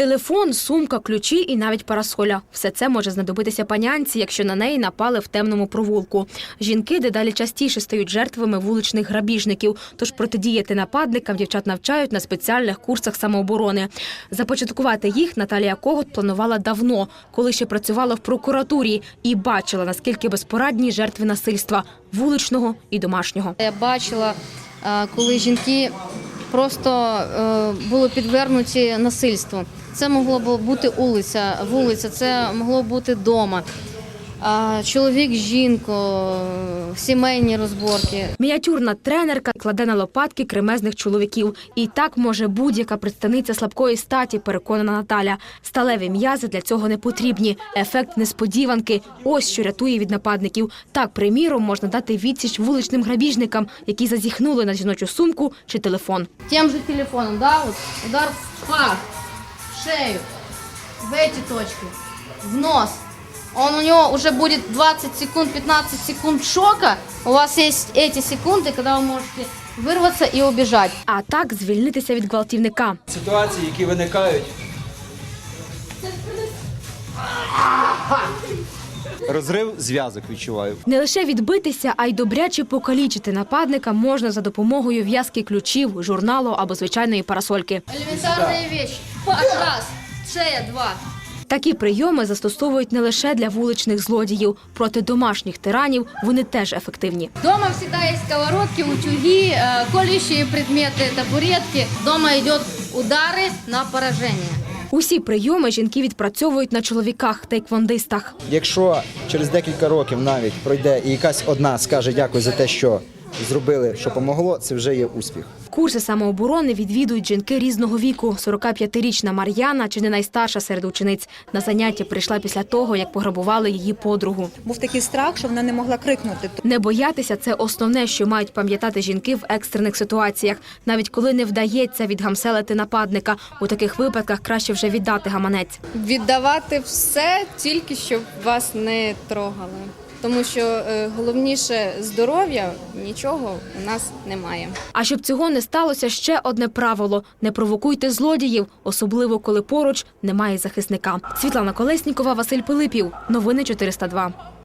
Телефон, сумка, ключі і навіть парасоля. Все це може знадобитися панянці, якщо на неї напали в темному провулку. Жінки дедалі частіше стають жертвами вуличних грабіжників. Тож протидіяти нападникам дівчат навчають на спеціальних курсах самооборони. Започаткувати їх Наталія Когут планувала давно, коли ще працювала в прокуратурі і бачила наскільки безпорадні жертви насильства вуличного і домашнього. Я бачила, е, коли жінки просто е, були підвернуті насильству. Це могло б бути вулиця, вулиця, це могло бути дома. А Чоловік, жінку, е, сімейні розборки. Мініатюрна тренерка кладе на лопатки кремезних чоловіків. І так може будь-яка представниця слабкої статі, переконана Наталя. Сталеві м'язи для цього не потрібні. Ефект несподіванки. Ось що рятує від нападників. Так, приміром, можна дати відсіч вуличним грабіжникам, які зазіхнули на жіночу сумку чи телефон. Тем же телефоном, да, вот удар в пах, в шею, в эти точки, в нос Он у него уже будет 20 секунд, 15 секунд шока. У вас есть эти секунды, когда вы можете вырваться и убежать. А так звільнитися від гвалтівника. ситуації, які виникають. Розрив зв'язок відчуваю. Не лише відбитися, а й добряче покалічити нападника можна за допомогою в'язки ключів, журналу або звичайної парасольки. Элементарные вещи. Пах, раз, шея, два. Такі прийоми застосовують не лише для вуличних злодіїв. Проти домашніх тиранів вони теж ефективні. Дома всегда есть сковородки, утюги, э, колющие предметы, табуретки. Дома идет удары на поражение. Усі прийоми жінки відпрацьовують на чоловіках тейквондистах. Якщо через декілька років навіть пройде і якась одна скаже дякую за те, що зробили, що помогло, це вже є успіх. Курси самооборони відвідують жінки різного віку. 45-річна Мар'яна, чи не найстарша серед учениць, на заняття прийшла після того, як пограбували її подругу. Був такий страх, що вона не могла крикнути. Не боятися це основне, що мають пам'ятати жінки в екстрених ситуаціях. Навіть коли не вдається відгамселити нападника, у таких випадках краще вже віддати гаманець. віддавати все тільки щоб вас не трогали. Тому що е, головніше здоров'я нічого у нас немає. А щоб цього не сталося, ще одне правило: не провокуйте злодіїв, особливо коли поруч немає захисника. Світлана Колеснікова, Василь Пилипів. Новини 402.